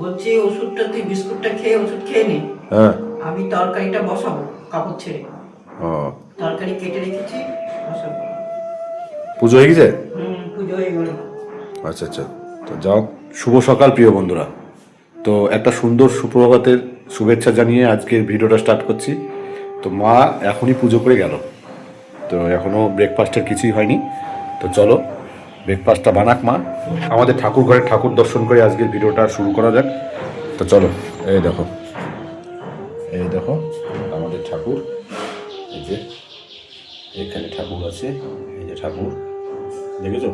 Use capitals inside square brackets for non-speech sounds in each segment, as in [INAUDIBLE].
বলছি ওষুধটা তুই বিস্কুটটা খেয়ে ওষুধ খেয়ে নে। হ্যাঁ। আমি তরকারিটা বসাবো কাপড় ছেড়ে। ও। তরকারি কেটে রেখেছি বসাবো। পুজো হয়ে গেছে? হুম পুজো হয়ে গেল। আচ্ছা আচ্ছা। তো যাও। শুভ সকাল প্রিয় বন্ধুরা। তো একটা সুন্দর সুপ্রভাতের শুভেচ্ছা জানিয়ে আজকের ভিডিওটা স্টার্ট করছি। তো মা এখনই পুজো করে গেল। তো এখনও ব্রেকফাস্টের কিছুই হয়নি। তো চলো ব্রেকফাস্টটা বানাক মা। আমাদের ঠাকুর ঘরে ঠাকুর দর্শন করে আজকের ভিডিওটা শুরু করা যাক। তো চলো, এই দেখো এই দেখো, আমাদের ঠাকুর। এই যে, এখানে ঠাকুর আছে, এই যে ঠাকুর। দেখেছ?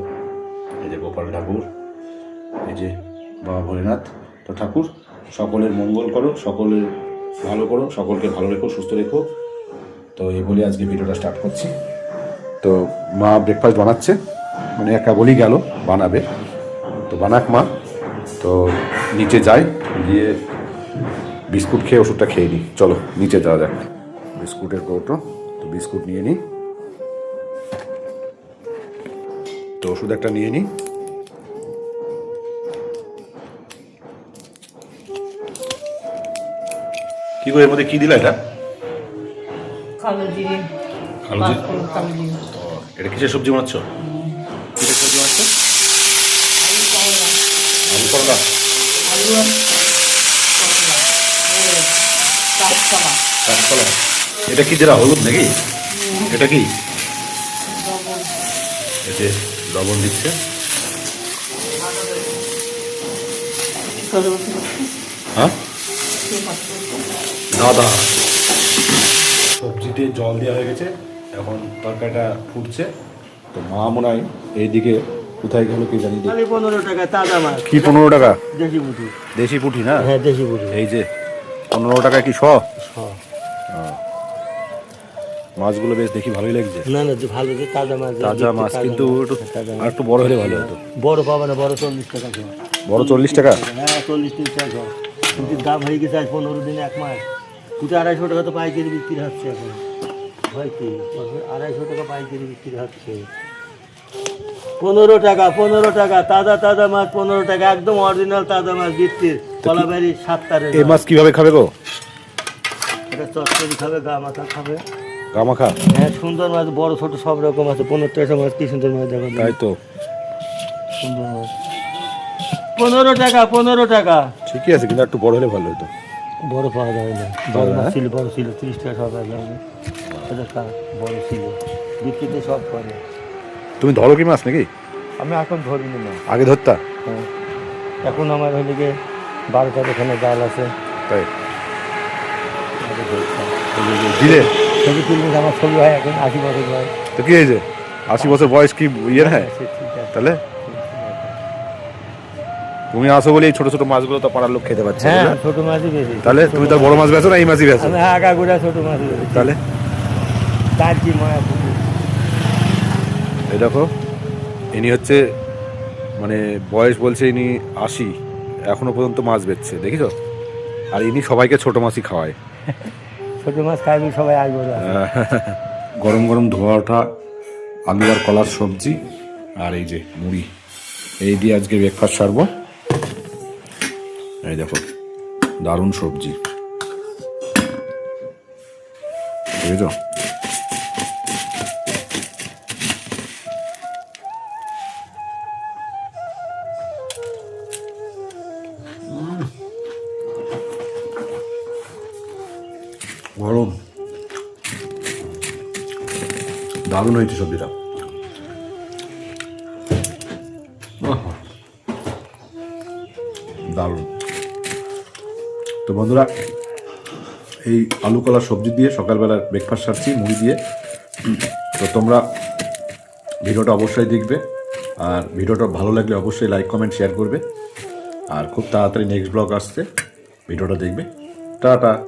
এই যে গোপাল ঠাকুর, এই যে বাবা ভোলেনাথ। তো ঠাকুর, সকলের মঙ্গল করো সকলের ভালো করো, সকলকে ভালো রেখো, সুস্থ রেখো। তো এই বলে আজকে ভিডিওটা স্টার্ট করছি। তো মা ব্রেকফাস্ট বানাচ্ছে। মানে একা বলি গেল বানাবে। তো বানাক মা তো নিচে যাই গিয়ে বিস্কুট খেয়ে ওষুধটা খেয়ে নিই। চলো নিচে যাওয়া যাক। বিস্কুটের কৌটো তো বিস্কুট নিয়ে নিই। তো ওষুধ একটা নিয়ে নিই। কি করে এর মধ্যে কি দিলা এটা? কালো জিরে এটা কিসের সবজি বানাচ্ছ কিসের সবজি বানাচ্ছ আলু করলা আলু এটা কি যেটা হলুদ নাকি? এটা কি? এতে লবণ দিচ্ছে। হ্যাঁ? দাদা। সবজিতে জল দেওয়া হয়ে গেছে। এখন তরকারিটা ফুটছে। তো মা মনে হয় এইদিকে কোথায় গেল কি জানি দেখি। খালি পনেরো টাকা তাজা মাছ। কি পনেরো টাকা? দেশি বুঝি দেশি পুঁটি না? হ্যাঁ দেশি বুঝি এই যে পনেরো টাকা কি শ? মাছগুলো বেশ দেখি ভালোই লাগছে। না না যে ভালো যে তাজা মাছ তাজা মাছ কিন্তু একটু আর একটু বড় হলে ভালো হতো। বড় পাবে না বড় চল্লিশ টাকা। বড় চল্লিশ টাকা? হ্যাঁ চল্লিশ তিরিশ টাকা। কিন্তু দাম হয়ে গেছে আজ পনেরো দিনে এক মাস। কুটি আড়াইশো টাকা তো পাইকারি বিক্রি হচ্ছে এখন। হয় কি? আড়াইশো টাকা পাইকারি বিক্রি হচ্ছে। পনেরো টাকা পনেরো টাকা তাজা তাজা মাছ পনেরো টাকা একদম অরিজিনাল তাজা মাছ বিক্রির কলাবাড়ি সাতটারে এই মাছ কীভাবে খাবে গো? এটা চচ্চড়ি খাবে গা মাথা খাবে। গামাখা হ্যাঁ সুন্দর মাছ বড় ছোট সব রকম আছে পনেরো টাকা মাছ কি সুন্দর মাছ দেখো। তাই তো। সুন্দর মাছ। পনেরো টাকা পনেরো টাকা। ঠিকই আছে কিন্তু একটু বড় হলে ভালো হতো। বড় পাওয়া যাবে না। বড় মাছ ছিল বড় ছিল তিরিশ টাকা সব কা বড় ছিল। বিক্রিতে সব করে। তুমি ধরো কি মাছ নাকি? আমি এখন ধরিনি না। আগে ধরতা? হ্যাঁ। এখন আমার গিয়ে বারোটা ওখানে জাল আছে। তাই? দিলে? ছবি তুলবে আমার ছবি হয় এখন আশি বছর বয়স। তো কি হয়েছে? আশি বছর বয়স কি ইয়ে হ্যাঁ তাহলে? তুমি আসো বলে এই ছোট ছোট মাছগুলো তো পাড়ার লোক খেতে পাচ্ছে হ্যাঁ? ছোট মাছই বেশি। তাহলে তুমি তো বড় মাছ বেছো না এই মাছই বেছো আমি আগা গোড়া ছোট মাছ তাহলে? তার কি মায়া এই দেখো ইনি হচ্ছে মানে বয়স বলছে ইনি আশি এখনও পর্যন্ত মাছ বেচছে দেখিছো? আর ইনি সবাইকে ছোট মাছই খাওয়ায়। [LAUGHS] ছোট মাছ খাইবি সবাই আসব [LAUGHS] গরম গরম ধোয়া ওঠা আলু আর কলার সবজি আর এই যে মুড়ি। এই দিয়ে আজকে ব্রেকফাস্ট সারবো। এই দেখো দারুণ সবজি। বুঝেছ? গরম। দারুণ হয়েছে সবজিটা। দারুণ। তো বন্ধুরা, এই আলু কলার সবজি দিয়ে সকালবেলা ব্রেকফাস্ট সারছি, মুড়ি দিয়ে। তো তোমরা ভিডিওটা অবশ্যই দেখবে, আর ভিডিওটা ভালো লাগলে অবশ্যই লাইক কমেন্ট শেয়ার করবে। আর খুব তাড়াতাড়ি নেক্সট ব্লগ আসছে, ভিডিওটা দেখবে। টাটা।